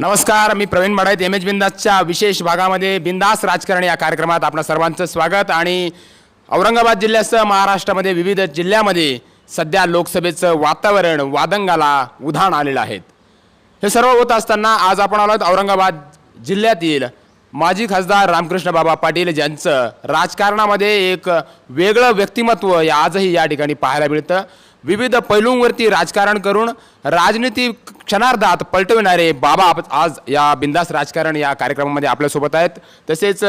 नमस्कार मी Praveen Madait M H बिंदासच्या विशेष भागामध्ये बिंदास राजकारण या कार्यक्रमात आपणा सर्वांचं स्वागत आणि औरंगाबाद जिल्ह्यासह महाराष्ट्रामध्ये विविध जिल्ह्यामध्ये सध्या लोकसभेचं वातावरण वादंगाला उधाण आलेलं आहे. हे सर्व होत असताना आज आपण आलो आहोत औरंगाबाद जिल्ह्यातील माजी खासदार रामकृष्ण बाबा पाटील ज्यांचं राजकारणामध्ये एक वेगळं व्यक्तिमत्व या आजही या ठिकाणी पाहायला मिळतं. विविध पैलूंवरती राजकारण करून राजनीती क्षणार्धात पलटविणारे बाबा आज या बिंदास राजकारण या कार्यक्रमामध्ये आपल्यासोबत आहेत. तसेच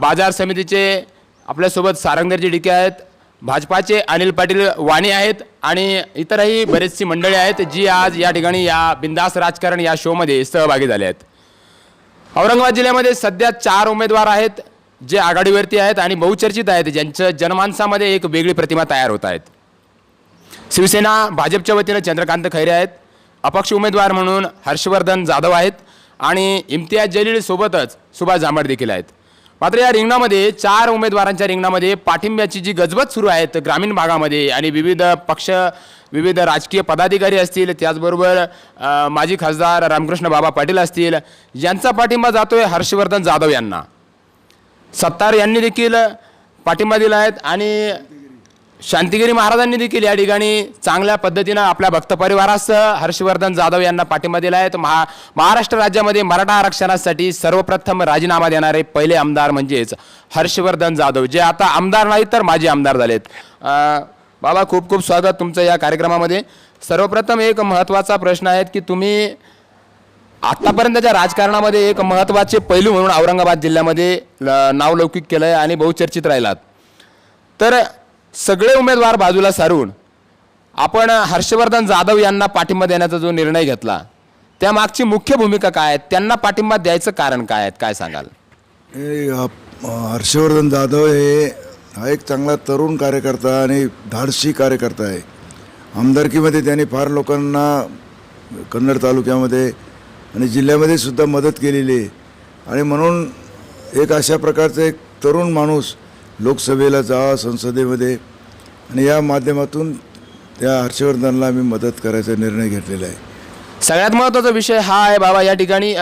बाजार समितीचे आपल्यासोबत सारंगरजी डिके आहेत भाजपाचे अनिल पाटील वाणी आहेत आणि इतरही बरेचशी मंडळी आहेत जी आज या ठिकाणी या बिंदास राजकारण या शोमध्ये सहभागी झाले आहेत. औरंगाबाद जिल्ह्यामध्ये सध्या चार उमेदवार आहेत जे आघाडीवरती आहेत आणि बहुचर्चित आहेत ज्यांचं जनमानसामध्ये एक वेगळी प्रतिमा तयार होत आहेत. शिवसेना भाजपच्या वतीनं चंद्रकांत खैरे आहेत. अपक्ष उमेदवार म्हणून हर्षवर्धन जाधव आहेत आणि इम्तियाज जलील सोबतच सुभाष झांबड देखील आहेत. मात्र या रिंगणामध्ये चार उमेदवारांच्या रिंगणामध्ये पाठिंब्याची जी गजबज सुरू आहेत ग्रामीण भागामध्ये आणि विविध पक्ष विविध राजकीय पदाधिकारी असतील त्याचबरोबर माजी खासदार रामकृष्ण बाबा पाटील असतील यांचा पाठिंबा जातो आहे हर्षवर्धन जाधव यांना. सत्तार यांनी देखील पाठिंबा दिला आहेत आणि शांतिगिरी महाराजांनी देखील या ठिकाणी चांगल्या पद्धतीनं आपल्या भक्त परिवारासह हर्षवर्धन जाधव यांना पाठिंबा दिला आहे. तर महा महाराष्ट्र राज्यामध्ये मराठा आरक्षणासाठी सर्वप्रथम राजीनामा देणारे पहिले आमदार म्हणजेच हर्षवर्धन जाधव. जे आता आमदार नाहीत तर माजी आमदार झालेत. बाबा खूप खूप स्वागत तुमचं या कार्यक्रमामध्ये. सर्वप्रथम एक महत्त्वाचा प्रश्न आहे की तुम्ही आत्तापर्यंतच्या राजकारणामध्ये एक महत्त्वाचे पैलू म्हणून औरंगाबाद जिल्ह्यामध्ये ल- नावलौकिक केलं आहे आणि बहुचर्चित राहिलात. तर सगळे उमेदवार बाजूला सारून आपण हर्षवर्धन जाधव यांना पाठिंबा देण्याचा जो निर्णय घेतला त्यामागची मुख्य भूमिका काय आहे? त्यांना पाठिंबा द्यायचं कारण काय आहे? काय सांगाल? हर्षवर्धन जाधव हे हा एक चांगला तरुण कार्यकर्ता आणि धाडसी कार्यकर्ता आहे. आमदारकीमध्ये त्यांनी फार लोकांना कन्नड तालुक्यामध्ये आणि जिल्ह्यामध्ये सुद्धा मदत केलेली आहे. आणि म्हणून एक अशा प्रकारचा एक तरुण माणूस लोकसभेला जा संसदेमध्ये. आणि या माध्यमातून त्या हर्षवर्धनला आम्ही मदत करायचा निर्णय घेतलेला आहे. सगळ्यात महत्त्वाचा विषय हा आहे बाबा या ठिकाणी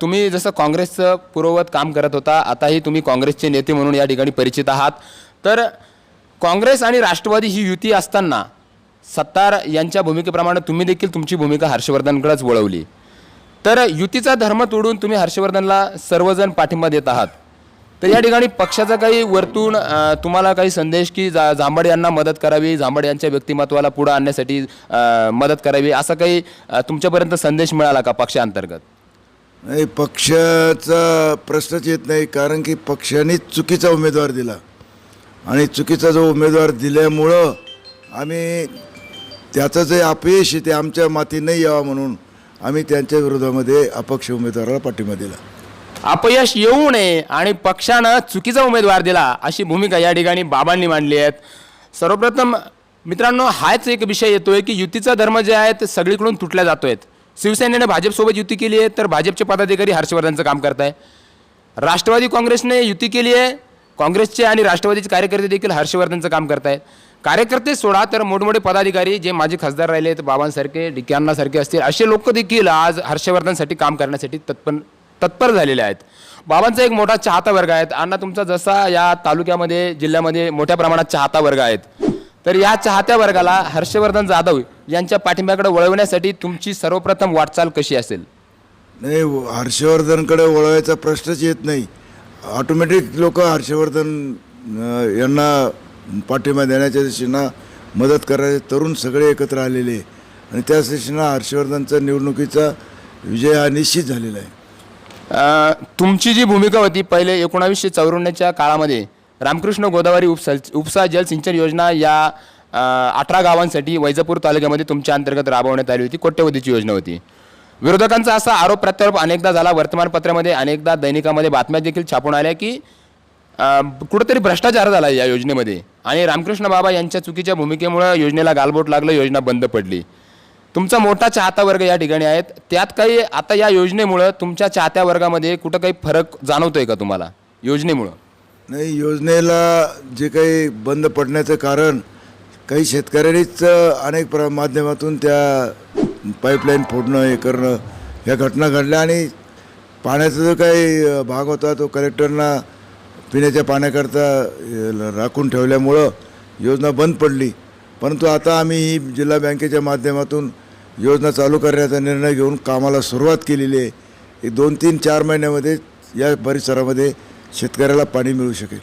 तुम्ही जसं काँग्रेसचं पूर्ववत काम करत होता आताही तुम्ही काँग्रेसचे नेते म्हणून या ठिकाणी परिचित आहात. तर काँग्रेस आणि राष्ट्रवादी ही युती असताना सत्तार यांच्या भूमिकेप्रमाणे तुम्ही देखील तुमची भूमिका हर्षवर्धनकडेच वळवली. तर युतीचा धर्म तोडून तुम्ही हर्षवर्धनला सर्वजण पाठिंबा देत आहात. तर या ठिकाणी पक्षाचा काही वरतून तुम्हाला काही संदेश की जा जांभड यांना मदत करावी जांभड यांच्या व्यक्तिमत्वाला पुढं आणण्यासाठी मदत करावी असा काही तुमच्यापर्यंत संदेश मिळाला का पक्षांतर्गत? नाही पक्षाचा प्रश्नच येत नाही कारण की पक्षाने चुकीचा उमेदवार दिला. आणि चुकीचा जो उमेदवार दिल्यामुळं आम्ही त्याचं जे अपयश आहे ते आमच्या माती नाही यावं म्हणून आम्ही त्यांच्या विरोधामध्ये अपक्ष उमेदवाराला पाठिंबा दिला. अपयश येऊ नये आणि पक्षानं चुकीचा उमेदवार दिला अशी भूमिका या ठिकाणी बाबांनी मांडली आहेत सर्वप्रथम मित्रांनो हाच एक विषय येतोय की युतीचा धर्म जे आहे ते सगळीकडून तुटल्या जातोय शिवसेनेने भाजपसोबत युती केली आहे तर भाजपचे पदाधिकारी हर्षवर्धनचं काम करत आहे राष्ट्रवादी काँग्रेसने युती केली आहे काँग्रेसचे आणि राष्ट्रवादीचे कार्यकर्ते देखील हर्षवर्धनचं काम करत आहेत कार्यकर्ते सोडा तर मोठमोठे पदाधिकारी जे माझे खासदार राहिले आहेत बाबांसारखे डिक्यांनासारखे असतील असे लोक देखील आज हर्षवर्धनसाठी काम करण्यासाठी तत्पर तत्पर झालेले आहेत. बाबांचा एक मोठा चाहता वर्ग आहे अण्णा तुमचा जसा या तालुक्यामध्ये जिल्ह्यामध्ये मोठ्या प्रमाणात चाहता वर्ग आहेत. तर या चाहत्या वर्गाला हर्षवर्धन जाधव यांच्या पाठिंब्याकडे वळवण्यासाठी तुमची सर्वप्रथम वाटचाल कशी असेल? नाही हर्षवर्धनकडे वळवायचा प्रश्नच येत नाही. ऑटोमॅटिक लोक हर्षवर्धन अं, यांना पाठिंबा देण्याच्या दिशेनं मदत करायचे तरुण सगळे एकत्र आलेले. आहे. आणि त्याच दिशेनं हर्षवर्धनचा निवडणुकीचा विजय हा निश्चित झालेला आहे. तुमची जी भूमिका होती पहिले एकोणावीसशे चौऱ्याण्णवच्या काळामध्ये रामकृष्ण गोदावरी उपसा उपसा जलसिंचन योजना या अठरा गावांसाठी वैजापूर तालुक्यामध्ये तुमच्या अंतर्गत राबवण्यात आली होती कोट्यवधीची योजना होती. विरोधकांचा असा आरोप प्रत्यारोप अनेकदा झाला वर्तमानपत्रामध्ये अनेकदा दैनिकामध्ये बातम्या देखील छापून आल्या की कुठंतरी भ्रष्टाचार झाला या योजनेमध्ये आणि रामकृष्ण बाबा यांच्या चुकीच्या भूमिकेमुळं योजनेला गालबोट लागलं योजना बंद पडली. तुमचा मोठा चाहता वर्ग या ठिकाणी आहेत. त्यात काही आता या योजनेमुळं तुमच्या चाहत्या वर्गामध्ये कुठं काही फरक जाणवतोय का तुम्हाला? योजनेमुळं. नाही योजनेला जे काही बंद पडण्याचं कारण काही शेतकऱ्यांनीच अनेक प्र माध्यमातून त्या पाईपलाईन फोडणं हे करणं ह्या घटना घडल्या आणि पाण्याचा जो काही भाग होता तो कलेक्टरना पिण्याच्या पाण्याकरता राखून ठेवल्यामुळं योजना बंद पडली. परंतु आता आम्ही ही जिल्हा बँकेच्या माध्यमातून योजना चालू करण्याचा निर्णय घेऊन कामाला सुरुवात केलेली आहे. एक दोन तीन चार महिन्यामध्ये या परिसरामध्ये शेतकऱ्याला पाणी मिळू शकेल.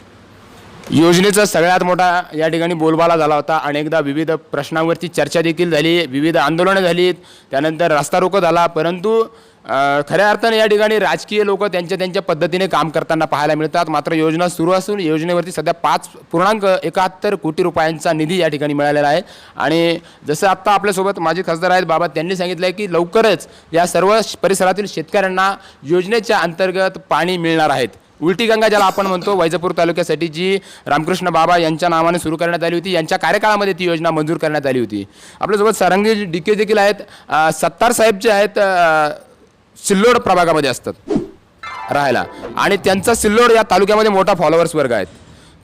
योजनेचा सगळ्यात मोठा या ठिकाणी बोलबाला झाला होता अनेकदा विविध प्रश्नांवरती चर्चा देखील झाली विविध आंदोलनं झालीत त्यानंतर रस्ता रोको झाला परंतु खऱ्या अर्थाने या ठिकाणी राजकीय लोक त्यांच्या त्यांच्या पद्धतीने काम करताना पाहायला मिळतात. मात्र योजना सुरू असून योजनेवरती सध्या पाच पूर्णांक एकाहत्तर कोटी रुपयांचा निधी या ठिकाणी मिळालेला आहे. आणि जसं आत्ता आपल्यासोबत माजी खासदार आहेत बाबा त्यांनी सांगितलं आहे की लवकरच या सर्व परिसरातील शेतकऱ्यांना योजनेच्या अंतर्गत पाणी मिळणार आहेत. उलटी गंगा ज्याला आपण म्हणतो वैजापूर तालुक्यासाठी जी रामकृष्ण बाबा यांच्या नावाने सुरू करण्यात आली होती यांच्या कार्यकाळामध्ये ती योजना मंजूर करण्यात आली होती. आपल्यासोबत सारंगी डिके देखील आहेत. सत्तार साहेब जे आहेत सिल्लोड प्रभागामध्ये असतात. राहायला. आणि त्यांचा सिल्लोड या तालुक्यामध्ये मोठा फॉलोअर्स वर्ग आहेत.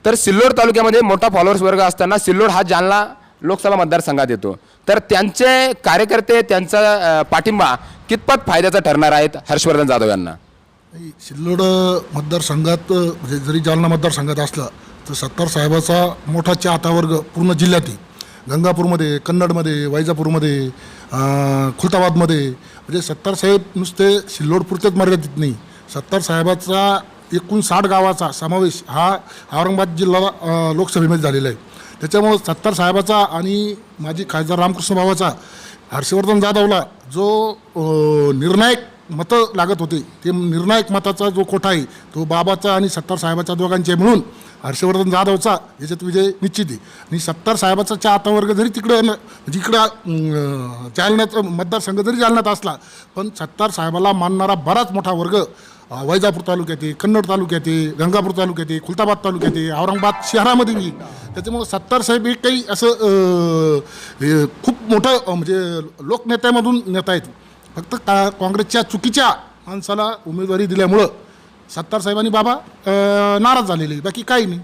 तर सिल्लोड तालुक्यामध्ये मोठा फॉलोअर्स वर्ग असताना सिल्लोड हा जालना लोकसभा मतदारसंघात येतो. तर त्यांचे कार्यकर्ते त्यांचा पाठिंबा कितपत फायद्याचा ठरणार आहेत हर्षवर्धन जाधव यांना? सिल्लोड मतदारसंघात म्हणजे जरी जालना मतदारसंघात असला तर सत्तार साहेबाचा मोठा चाहता वर्ग पूर्ण जिल्ह्यात आहे. गंगापूरमध्ये कन्नडमध्ये वैजापूरमध्ये खुलताबादमध्ये म्हणजे सत्तार साहेब नुसते सिल्लोडपुरतेच मर्यादित नाही. सत्तार साहेबाचा एकूण साठ गावाचा समावेश हा औरंगाबाद जिल्हा लोकसभेमध्ये झालेला आहे. त्याच्यामुळं सत्तार साहेबाचा आणि माजी खासदार रामकृष्ण भावाचा हर्षवर्धन जाधवला जो निर्णायक मतं लागत होते ते निर्णायक मताचा जो कोठा आहे तो बाबाचा आणि सत्तार साहेबाच्या दोघांचे मिळून हर्षवर्धन जाधवचा याच्यात विजय निश्चित आहे. आणि सत्तार साहेबाचा चाहता वर्ग जरी तिकडं म्हणजे इकडं अं, मतदारसंघ जरी जालन्यात असला पण सत्तार साहेबाला मानणारा बराच मोठा वर्ग वैजापूर तालुक्यात आहे कन्नड तालुक्यात आहे गंगापूर तालुक्यात आहे खुलताबाद तालुक्यात आहे औरंगाबाद शहरामध्ये बी. त्याच्यामुळं सत्तार साहेब हे काही असं हे खूप मोठं म्हणजे लोकनेत्यामधून नेता आहेत. फक्त का काँग्रेसच्या चुकीच्या माणसाला उमेदवारी दिल्यामुळं सत्तार साहेबांनी बाबा अं, नाराज झालेले बाकी काही नाही.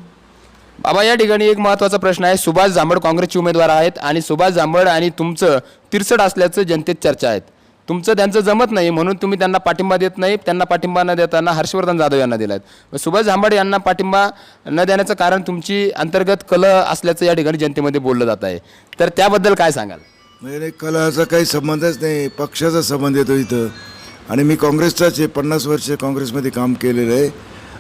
बाबा या ठिकाणी एक महत्त्वाचा प्रश्न आहे. सुभाष जांभड काँग्रेसचे उमेदवार आहेत आणि सुभाष जांभड आणि तुमचं तिरसड असल्याचं जनतेत चर्चा आहेत. तुमचं त्यांचं जमत नाही म्हणून तुम्ही त्यांना पाठिंबा देत नाही. त्यांना पाठिंबा न देताना हर्षवर्धन जाधव यांना दिलात मग सुभाष जांभड यांना पाठिंबा न देण्याचं कारण तुमची अंतर्गत कल असल्याचं या ठिकाणी जनतेमध्ये बोललं जात आहे. तर त्याबद्दल काय सांगाल? नाही नाही कलाचा काही संबंधच नाही. पक्षाचा संबंध येतो इथं. आणि मी काँग्रेसचाच आहे पन्नास वर्ष काँग्रेसमध्ये काम केलेलं आहे.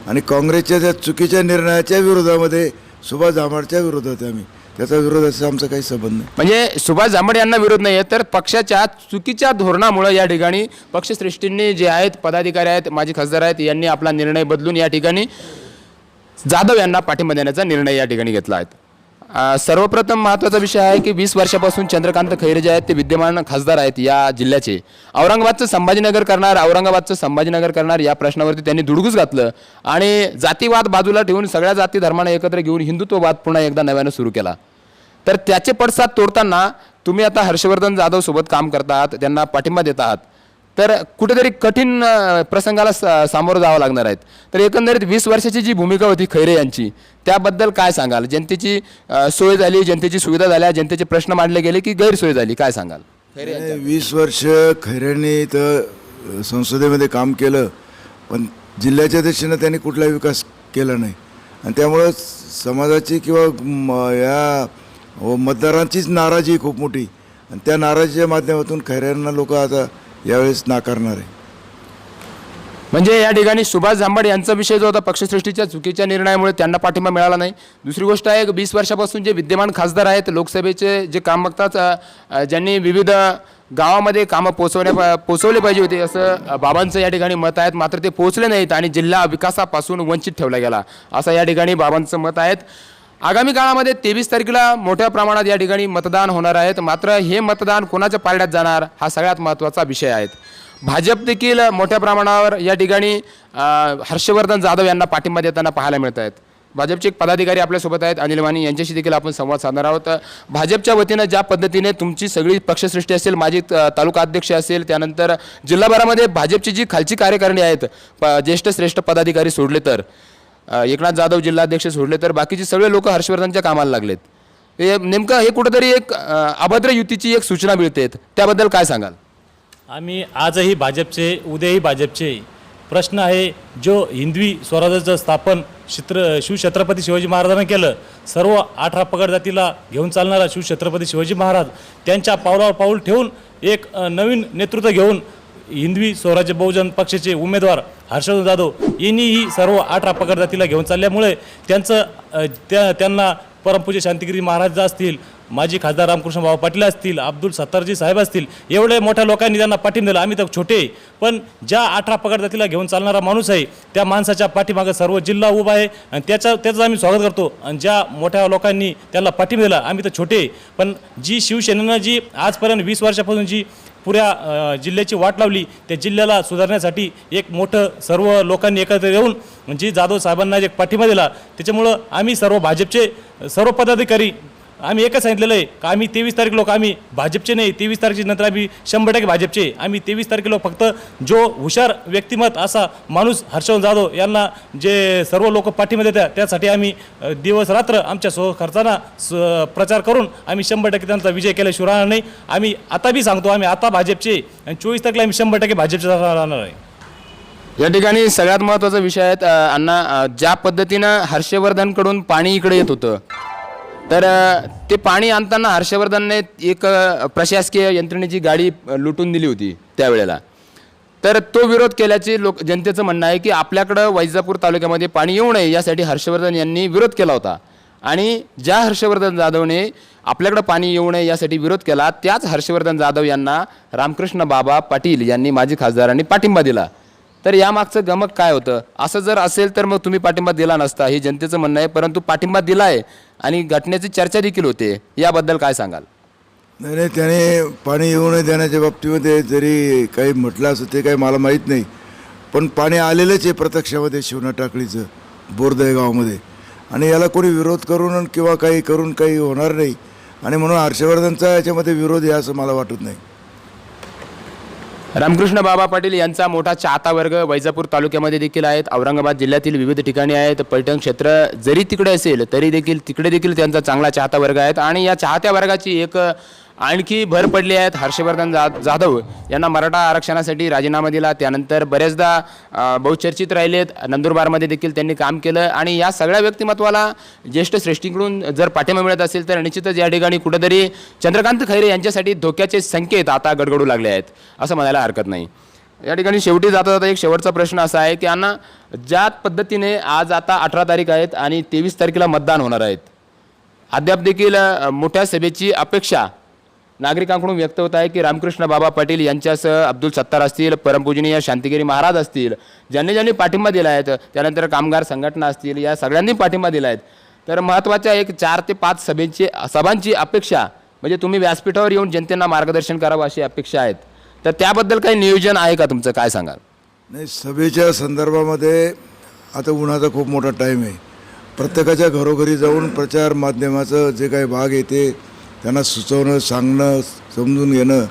आणि काँग्रेसच्या त्या चुकीच्या निर्णयाच्या विरोधामध्ये सुभाष जांभळच्या विरोधात आम्ही. त्याचा विरोधाचा आमचा काही संबंध नाही. म्हणजे सुभाष जांभड यांना विरोध नाही आहे तर पक्षाच्या चुकीच्या धोरणामुळे या ठिकाणी पक्षश्रेष्ठींनी जे आहेत पदाधिकारी आहेत माजी खासदार आहेत यांनी आपला निर्णय बदलून या ठिकाणी जाधव यांना पाठिंबा देण्याचा निर्णय या ठिकाणी घेतला आहे. सर्वप्रथम महत्त्वाचा विषय आहे की वीस वर्षापासून चंद्रकांत खैरे जे आहेत ते विद्यमान खासदार आहेत या जिल्ह्याचे. औरंगाबादचं संभाजीनगर करणार औरंगाबादचं संभाजीनगर करणार या प्रश्नावरती त्यांनी दुडगूस घातलं आणि जातीवाद बाजूला ठेवून सगळ्या जाती धर्मांना एकत्र घेऊन हिंदुत्ववाद पुन्हा एकदा नव्यानं सुरू केला. तर त्याचे पडसाद तोडताना तुम्ही आता हर्षवर्धन जाधव सोबत काम करतात त्यांना पाठिंबा देत आहात तर कुठेतरी कठीण प्रसंगाला सा- सामोरं जावं लागणार आहेत. तर एकंदरीत वीस वर्षाची जी भूमिका होती खैरे यांची त्याबद्दल काय सांगाल? जनतेची सोय झाली जनतेची सुविधा झाल्या जनतेचे प्रश्न मांडले गेले की गैरसोय झाली? काय सांगाल? खैरे वीस वर्ष खैऱ्यांनी तर संसदेमध्ये काम केलं पण जिल्ह्याच्या दृष्टीनं त्यांनी कुठलाही विकास केला नाही. आणि त्यामुळं समाजाची किंवा म- या मतदारांचीच नाराजी खूप मोठी. आणि त्या नाराजीच्या माध्यमातून खैऱ्यांना लोक आता यावेळेस नाकारणार आहे. म्हणजे या ठिकाणी सुभाष झांबड यांचा विषय जो होता पक्षसृष्टीच्या चुकीच्या निर्णयामुळे त्यांना पाठिंबा मिळाला नाही. दुसरी गोष्ट आहे वीस वर्षापासून जे विद्यमान खासदार आहेत लोकसभेचे जे काम बघतात ज्यांनी विविध गावामध्ये कामं पोचवण्या पोचवले पाहिजे होते असं बाबांचं या ठिकाणी मत आहेत. मात्र ते पोचले नाहीत आणि जिल्हा विकासापासून वंचित ठेवला गेला असं या ठिकाणी बाबांचं मत आहेत. आगामी काळामध्ये तेवीस तारखेला मोठ्या प्रमाणात या ठिकाणी मतदान होणार आहेत. मात्र हे मतदान कोणाच्या पारड्यात जाणार हा सगळ्यात महत्त्वाचा विषय आहे. भाजप देखील मोठ्या प्रमाणावर या ठिकाणी हर्षवर्धन जाधव यांना पाठिंबा देताना पाहायला मिळत आहेत. भाजपचे एक पदाधिकारी आपल्यासोबत आहेत अनिल माने यांच्याशी देखील आपण संवाद साधणार आहोत. भाजपच्या वतीनं ज्या पद्धतीने तुमची सगळी पक्षसृष्टी असेल माझी तालुका अध्यक्ष असेल त्यानंतर जिल्हाभरामध्ये भाजपची जी खालची कार्यकारिणी आहेत प ज्येष्ठ श्रेष्ठ पदाधिकारी सोडले तर एकनाथ जाधव जिल्हाध्यक्ष सोडले तर बाकीचे सगळे लोक हर्षवर्धनच्या कामाला लागलेत. हे नेमकं हे कुठंतरी एक अभद्र युतीची एक सूचना मिळते. त्याबद्दल काय सांगाल? आम्ही आजही भाजपचे उद्याही भाजपचे प्रश्न आहे जो हिंदवी स्वराज्याचं स्थापन क्षेत्र शिवछत्रपती शिवाजी महाराजांना केलं सर्व अठरा पगड जातीला घेऊन चालणारा शिवछत्रपती शिवाजी महाराज त्यांच्या पावलावर पाऊल ठेवून एक नवीन नेतृत्व घेऊन हिंदवी स्वराज्य बहुजन पक्षाचे उमेदवार हर्षवर्धन जाधव यांनी ही सर्व अठरा पगड जातीला घेऊन चालल्यामुळे त्यांचं त्या त्यांना परमपूज्य शांतिगिरी महाराज असतील माजी खासदार रामकृष्ण भाऊ पाटील असतील अब्दुल सत्तारजी साहेब असतील एवढे मोठ्या लोकांनी त्यांना पाठिंबा दिला आम्ही तर छोटे आहे. पण ज्या अठरा पगार जातीला घेऊन चालणारा माणूस आहे त्या माणसाच्या पाठीमागं सर्व जिल्हा उभा आहे आणि त्याचा त्याचं आम्ही स्वागत करतो आणि ज्या मोठ्या लोकांनी त्याला पाठिंबा दिला आम्ही तर छोटे आहे. पण जी शिवसेनेनं जी आजपर्यंत वीस वर्षापासून जी पुऱ्या जिल्ह्याची वाट लावली. त्या जिल्ह्याला सुधारण्यासाठी एक मोठं सर्व लोकांनी एकत्र येऊन जी जाधव साहेबांना एक पाठिंबा दिला. त्याच्यामुळं आम्ही सर्व भाजपचे सर्व पदाधिकारी आम्ही एकच सांगितलेलं आहे का आम्ही तेवीस तारीख लोक आम्ही भाजपचे नाही तेवीस तारखेच्या नंतर आम्ही शंभर टक्के भाजपचे आम्ही तेवीस तारखे लोक फक्त जो हुशार व्यक्तिमत असा माणूस हर्षवन जाधव यांना जे सर्व लोक पाठीमध्ये देतात त्यासाठी आम्ही दिवस रात्र आमच्या स्व खर्चानं स प्रचार करून आम्ही शंभर टक्के त्यांचा विजय केल्याशिवाय राहणार नाही. आम्ही आता बी सांगतो आम्ही आता भाजपचे आणि चोवीस तारखेला आम्ही शंभर टक्के भाजपचे राहणार आहे. या ठिकाणी सगळ्यात महत्त्वाचा विषय आहे अण्णा ज्या पद्धतीनं हर्षवर्धनकडून पाणी इकडे येत होतं तर ते पाणी आणताना हर्षवर्धनने एक प्रशासकीय यंत्रणेची गाडी लुटून दिली होती त्यावेळेला. तर तो विरोध केल्याचे लोक जनतेचं म्हणणं आहे की आपल्याकडं वैजापूर तालुक्यामध्ये पाणी येऊ नये यासाठी हर्षवर्धन यांनी विरोध केला होता. आणि ज्या हर्षवर्धन जाधवने आपल्याकडं पाणी येऊ नये यासाठी विरोध केला त्याच हर्षवर्धन जाधव यांना रामकृष्ण बाबा पाटील यांनी माजी खासदारांनी पाठिंबा दिला. तर यामागचं गमक काय होतं? असं जर असेल तर मग तुम्ही पाठिंबा दिला नसता हे जनतेचं म्हणणं आहे परंतु पाठिंबा दिला आहे आणि घटनेची चर्चा देखील होते. याबद्दल काय सांगाल? नाही नाही त्याने पाणी येऊ नये देण्याच्या बाबतीमध्ये जरी काही म्हटलं असं ते काही मला माहीत नाही. पण पाणी आलेलंच आहे प्रत्यक्षामध्ये शिवना टाकळीचं बोरदय गावामध्ये. आणि याला कोणी विरोध करून किंवा काही करून काही होणार नाही. आणि म्हणून हर्षवर्धनचा याच्यामध्ये विरोध आहे असं मला वाटत नाही. रामकृष्ण बाबा पाटील यांचा मोठा चाहता वर्ग वैजापूर तालुक्यामध्ये देखील आहेत. औरंगाबाद जिल्ह्यातील विविध ठिकाणी आहेत. पर्यटन क्षेत्र जरी तिकडे असेल तरी देखील तिकडे देखील त्यांचा चांगला चाहता वर्ग आहेत. आणि या चाहत्या वर्गाची एक आणखी भर पडली आहेत हर्षवर्धन जा जाधव. यांना मराठा आरक्षणासाठी राजीनामा दिला. त्यानंतर बरेचदा बहुचर्चित राहिलेत. नंदुरबारमध्ये देखील त्यांनी काम केलं. आणि या सगळ्या व्यक्तिमत्वाला ज्येष्ठ श्रेष्ठीकडून जर पाठिंबा मिळत असेल तर निश्चितच या ठिकाणी कुठेतरी चंद्रकांत खैरे यांच्यासाठी धोक्याचे संकेत आता गडगडू लागले आहेत असं म्हणायला हरकत नाही. या ठिकाणी शेवटी जाता जाता एक शेवटचा प्रश्न असा आहे की यांना ज्या पद्धतीने आज आता अठरा तारीख आहेत आणि तेवीस तारखेला मतदान होणार आहेत. अद्याप देखील मोठ्या सभेची अपेक्षा नागरिकांकडून व्यक्त होत आहे की रामकृष्ण बाबा पाटील यांच्यासह अब्दुल सत्तार असतील परमपूजनीय शांतिगिरी महाराज असतील ज्यांनी ज्यांनी पाठिंबा दिला आहे त्यानंतर कामगार संघटना असतील या सगळ्यांनी पाठिंबा दिला आहे. तर महत्त्वाच्या एक चार ते पाच सभेची सभांची अपेक्षा म्हणजे तुम्ही व्यासपीठावर येऊन जनतेला मार्गदर्शन करावं अशी अपेक्षा आहेत. तर त्याबद्दल काही नियोजन आहे का तुमचं? काय सांगाल? नाही सभेच्या संदर्भामध्ये आता उन्हाचा खूप मोठा टाईम आहे. प्रत्येकाच्या घरोघरी जाऊन प्रचार माध्यमाचं जे काही भाग आहे ते त्यांना सुचवणं सांगणं समजून घेणं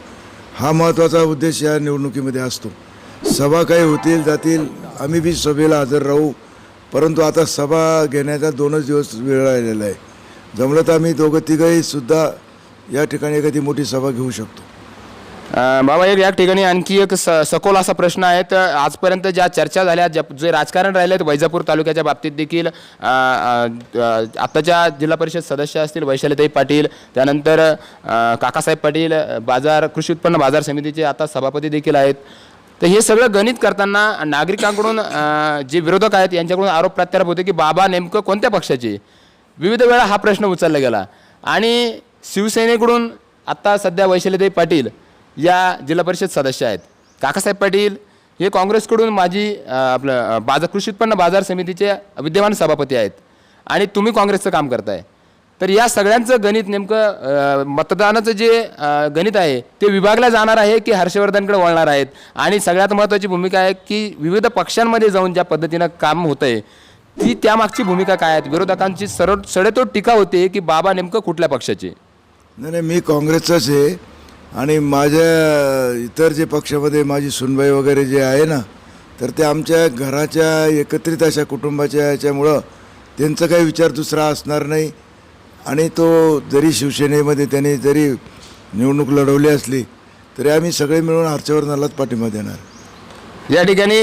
हा महत्त्वाचा उद्देश या निवडणुकीमध्ये असतो. सभा काही होतील जातील आम्ही बी सभेला हजर राहू. परंतु आता सभा घेण्याचा दोनच दिवस वेळ राहिलेला आहे. जमलं तर आम्ही दोघं तिघंही सुद्धा या ठिकाणी एखादी मोठी सभा घेऊ शकतो. अं, बाबा एक या ठिकाणी आणखी एक स सखोल असा प्रश्न आहे. तर आजपर्यंत ज्या चर्चा झाल्या ज्या जे राजकारण राहिले आहेत वैजापूर तालुक्याच्या बाबतीत देखील अं, अं, अं, आत्ताच्या जिल्हा परिषद सदस्य असतील वैशालीताई पाटील त्यानंतर अं, काकासाहेब पाटील अं, बाजार कृषी उत्पन्न बाजार समितीचे आता सभापती देखील आहेत. तर हे सगळं गणित करताना नागरिकांकडून अं, जे विरोधक आहेत यांच्याकडून आरोप प्रत्यारोप होते की बाबा नेमकं कोणत्या पक्षाचे? विविध वेळा हा प्रश्न उचलला गेला. आणि शिवसेनेकडून आत्ता सध्या वैशालीताई पाटील या जिल्हा परिषद सदस्य आहेत. काकासाहेब पाटील हे काँग्रेसकडून माझी आपलं बाजार कृषी उत्पन्न बाजार समितीचे विद्यमान सभापती आहेत आणि तुम्ही काँग्रेसचं काम करताय. तर या सगळ्यांचं गणित नेमकं मतदानाचं जे गणित आहे ते विभागला जाणार आहे की हर्षवर्धनकडे वळणार आहेत? आणि सगळ्यात महत्त्वाची भूमिका आहे की विविध पक्षांमध्ये जाऊन ज्या पद्धतीनं काम होतं आहे ती त्यामागची भूमिका काय आहेत? विरोधकांची सरळ सडेतोड टीका होते की बाबा नेमकं कुठल्या पक्षाचे? नाही नाही मी काँग्रेसचाच आहे. आणि माझ्या इतर जे पक्षामध्ये माझी सुनबाई वगैरे जे आहे ना तर ते आमच्या घराच्या एकत्रित अशा कुटुंबाच्या याच्यामुळं त्यांचा काही विचार दुसरा असणार नाही. आणि तो जरी शिवसेनेमध्ये त्यांनी जरी निवडणूक लढवली असली तरी आम्ही सगळे मिळून हर्षवर्धनालाच पाठिंबा देणार. या ठिकाणी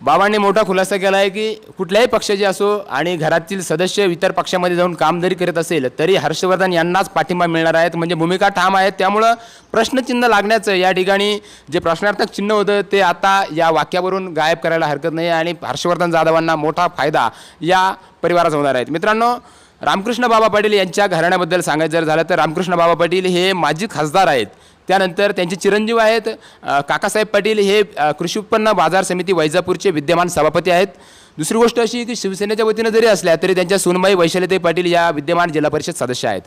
बाबांनी मोठा खुलासा केला आहे की कुठल्याही पक्षाचे असो आणि घरातील सदस्य इतर पक्षामध्ये जाऊन काम जरी करत असेल तरी हर्षवर्धन यांनाच पाठिंबा मिळणार आहेत. म्हणजे भूमिका ठाम आहेत. त्यामुळं प्रश्नचिन्ह लागण्याचं या ठिकाणी जे प्रश्नार्थक चिन्ह होतं ते आता या वाक्यावरून गायब करायला हरकत नाही आणि हर्षवर्धन जाधवांना मोठा फायदा या परिवाराचा होणार आहेत मित्रांनो रामकृष्ण बाबा पाटील यांच्या घराण्याबद्दल सांगायचं जर झालं तर रामकृष्ण बाबा पाटील हे माजी खासदार आहेत. त्यानंतर त्यांचे चिरंजीव आहेत काकासाहेब पाटील हे कृषी उत्पन्न बाजार समिती वैजापूरचे विद्यमान सभापती आहेत. दुसरी गोष्ट अशी की शिवसेनेच्या वतीनं जरी असल्या तरी त्यांच्या सोनबाई वैशालीताई पाटील या विद्यमान जिल्हा परिषद सदस्य आहेत.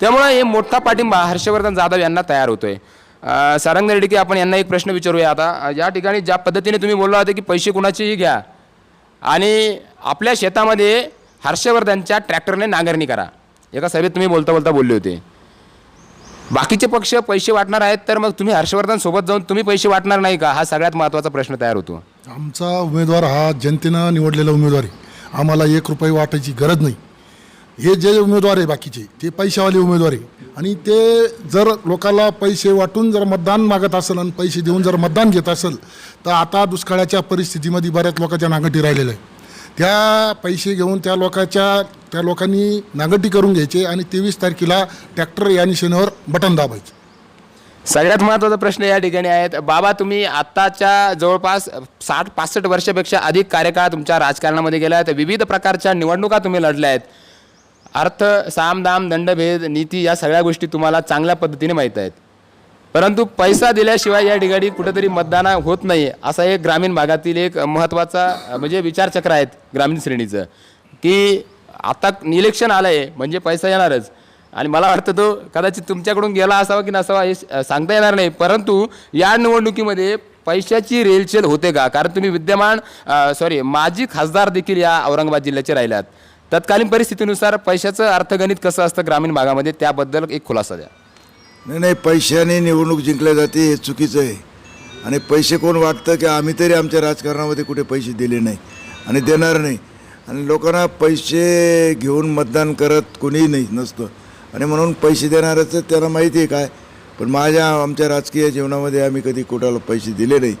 त्यामुळे हे मोठा पाठिंबा हर्षवर्धन जाधव यांना तयार होतोय. आहे सारंग रेड्डी आपण यांना एक प्रश्न विचारूया आता. या ठिकाणी ज्या पद्धतीने तुम्ही बोलला होता की पैसे कुणाचेही घ्या आणि आपल्या शेतामध्ये हर्षवर्धनच्या ट्रॅक्टरने नांगरणी करा. एका सभेत तुम्ही बोलता बोलता बोलले होते. बाकीचे पक्ष पैसे वाटणार आहेत तर मग तुम्ही हर्षवर्धन सोबत जाऊन तुम्ही पैसे वाटणार नाही का? हा सगळ्यात महत्त्वाचा प्रश्न तयार होतो. आमचा उमेदवार हा जनतेनं निवडलेला उमेदवार आहे. आम्हाला एक रुपये वाटायची गरज नाही. हे जे उमेदवार आहे बाकीचे ते पैशावाले उमेदवार आहे. आणि ते जर लोकांना पैसे वाटून जर मतदान मागत असेल आणि पैसे देऊन जर मतदान घेत असेल तर आता दुष्काळाच्या परिस्थितीमध्ये बऱ्याच लोकांच्या नागटी राहिलेलं आहे त्या पैसे घेऊन त्या लोकांच्या त्या लोकांनी नांगटी करून घ्यायचे आणि तेवीस तारखेला ट्रॅक्टर या निशेनेवर बटन दाबायचे. सगळ्यात महत्त्वाचा प्रश्न या ठिकाणी आहेत. बाबा तुम्ही आत्ताच्या जवळपास साठ पासष्ट वर्षापेक्षा अधिक कार्यकाळ तुमच्या राजकारणामध्ये गेला आहेत विविध प्रकारच्या निवडणुका तुम्ही लढल्या आहेत. अर्थ सामदाम दंडभेद नीती या सगळ्या गोष्टी तुम्हाला चांगल्या पद्धतीने माहीत आहेत. परंतु पैसा दिल्याशिवाय या ठिकाणी कुठेतरी मतदान होत नाही असा एक ग्रामीण भागातील एक महत्त्वाचा म्हणजे विचारचक्र आहेत ग्रामीण श्रेणीचं. की आता इलेक्शन आलं आहे म्हणजे पैसा येणारच. आणि मला वाटतं तो कदाचित तुमच्याकडून गेला असावा की नसावा हे सांगता येणार नाही. परंतु या निवडणुकीमध्ये पैशाची रेलचेल होते का? कारण तुम्ही विद्यमान सॉरी माजी खासदार देखील या औरंगाबाद जिल्ह्याचे राहिल्यात तत्कालीन परिस्थितीनुसार पैशाचं अर्थगणित कसं असतं ग्रामीण भागामध्ये? त्याबद्दल एक खुलासा द्या. नाही नाही पैशाने निवडणूक जिंकल्या जाते हे चुकीचं आहे. आणि पैसे कोण वाटतं की आम्ही तरी आमच्या राजकारणामध्ये कुठे पैसे दिले नाही आणि देणार नाही. आणि लोकांना पैसे घेऊन मतदान करत कोणीही नाही नसतं. आणि म्हणून पैसे देणारच त्यांना माहिती आहे काय. पण माझ्या आमच्या राजकीय जीवनामध्ये आम्ही कधी कोणाला पैसे दिले नाही.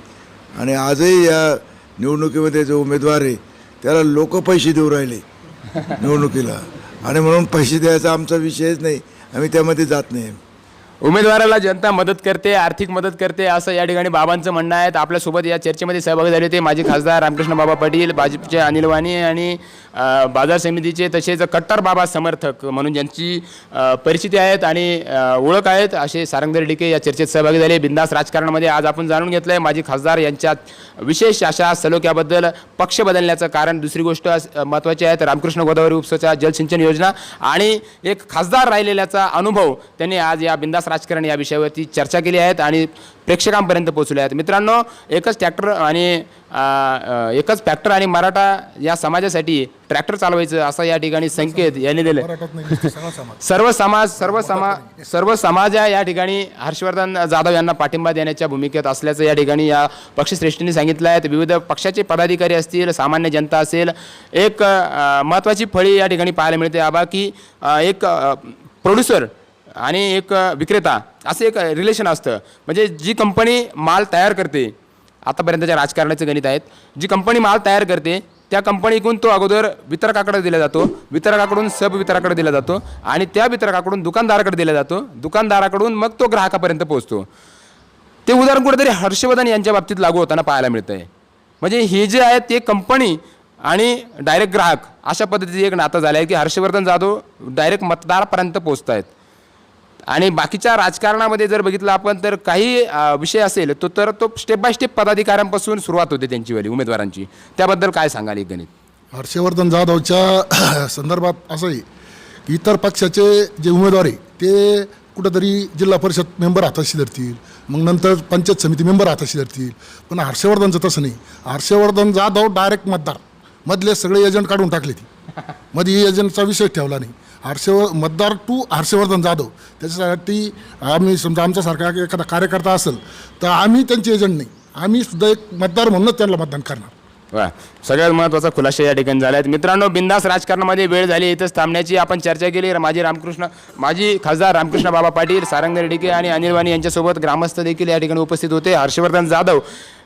आणि आजही या निवडणुकीमध्ये जो उमेदवार आहे त्याला लोक पैसे देऊ राहिले निवडणुकीला. आणि म्हणून पैसे द्यायचा आमचा विषयच नाही. आम्ही त्यामध्ये जात नाही. उमेदवाराला जनता मदत करते आर्थिक मदत करते असं या ठिकाणी बाबांचं म्हणणं आहे. आपल्यासोबत या चर्चेमध्ये सहभागी झाले होते माजी खासदार रामकृष्ण बाबा पाटील भाजपचे अनिल वाणी आणि बाजार समितीचे तसेच कट्टर बाबा समर्थक म्हणून ज्यांची परिस्थिती आहेत आणि ओळख आहेत असे सारंगधर डिके या चर्चेत सहभागी झाले. बिंदास राजकारणामध्ये आज आपण जाणून घेतलं आहे माजी खासदार यांच्या विशेष अशा सलोख्याबद्दल पक्ष बदलण्याचं कारण. दुसरी गोष्ट महत्त्वाची आहे रामकृष्ण गोदावरी उपसाच्या जलसिंचन योजना आणि एक खासदार राहिलेल्याचा अनुभव त्यांनी आज या बिंदास राजकारण या विषयावरती चर्चा केली आहेत आणि प्रेक्षकांपर्यंत पोहोचले आहेत. मित्रांनो एकच ट्रॅक्टर आणि एकच फॅक्टर आणि मराठा या समाजासाठी ट्रॅक्टर चालवायचं असा या ठिकाणी संकेत यांनी दिले. समाज सर्व समाज सर्व समाज सर्व समाज या ठिकाणी हर्षवर्धन जाधव यांना पाठिंबा देण्याच्या भूमिकेत असल्याचं या ठिकाणी या पक्षश्रेष्ठींनी सांगितलं आहे. विविध पक्षाचे पदाधिकारी असतील सामान्य जनता असेल एक महत्त्वाची फळी या ठिकाणी पाहायला मिळते. आबा की एक प्रोड्युसर आणि एक विक्रेता असं एक रिलेशन असतं. म्हणजे जी कंपनी माल तयार करते आतापर्यंतच्या राजकारणाचे गणित आहेत जी कंपनी माल तयार करते त्या कंपनीकडून तो अगोदर वितरकाकडे दिला जातो वितरकाकडून सब वितरकाकडे दिला जातो आणि त्या वितरकाकडून दुकानदाराकडे दिला जातो दुकानदाराकडून मग तो ग्राहकापर्यंत पोहोचतो. ते उदाहरण कुठेतरी हर्षवर्धन यांच्या बाबतीत लागू होताना पाहायला मिळतं आहे म्हणजे हे जे आहे ते कंपनी आणि डायरेक्ट ग्राहक अशा पद्धतीचं एक नातं झालं आहे की हर्षवर्धन जाधव डायरेक्ट मतदारापर्यंत पोहोचत आहेत आणि बाकीच्या राजकारणामध्ये जर बघितलं आपण तर काही विषय असेल तो तर तो स्टेप बाय स्टेप पदाधिकाऱ्यांपासून सुरुवात होते त्यांची वाली उमेदवारांची. त्याबद्दल काय सांगाल एक गणित? हर्षवर्धन जाधवच्या संदर्भात असं आहे की इतर पक्षाचे जे उमेदवार आहे ते कुठंतरी जिल्हा परिषद मेंबर हाताशी धरतील मग नंतर पंचायत समिती मेंबर हाताशी धरतील. पण हर्षवर्धनचं तसं नाही. हर्षवर्धन जाधव डायरेक्ट मतदार. मधले सगळे एजंट काढून टाकले ती. मध्ये एजंटचा विषय ठेवला नाही. हर्षव मतदार टू हर्षवर्धन जाधव. त्याच्यासाठी आम्ही समजा आमच्यासारखा एखादा कार्यकर्ता असेल तर आम्ही त्यांचे एजंट नाही. आम्ही सुद्धा एक मतदार म्हणूनच त्यांना मतदान करणार. वा. सगळ्यात महत्त्वाचा खुलासा या ठिकाणी झाला आहे मित्रांनो बिंदास राजकारणामध्ये वेळ झाली इथंच थांबण्याची आपण चर्चा केली. माजी रामकृष्ण माजी खासदार रामकृष्ण बाबा पाटील सारंग रेड्डीके आणि अनिल वाणी यांच्यासोबत ग्रामस्थ देखील या ठिकाणी उपस्थित होते. हर्षवर्धन जाधव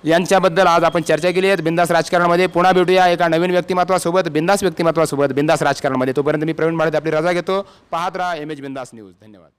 यांच्याबद्दल आज आपण चर्चा केली आहे. बिंदास राजकारणामध्ये पुन्हा भेटूया एका नवीन व्यक्तिमत्वासोबत बिंदास व्यक्तिमत्वासोबत बिंदास राजकारणामध्ये. तोपर्यंत मी प्रवीण भारत आपली रजा घेतो. पाहत राहा एम एच बिंदास न्यूज. धन्यवाद.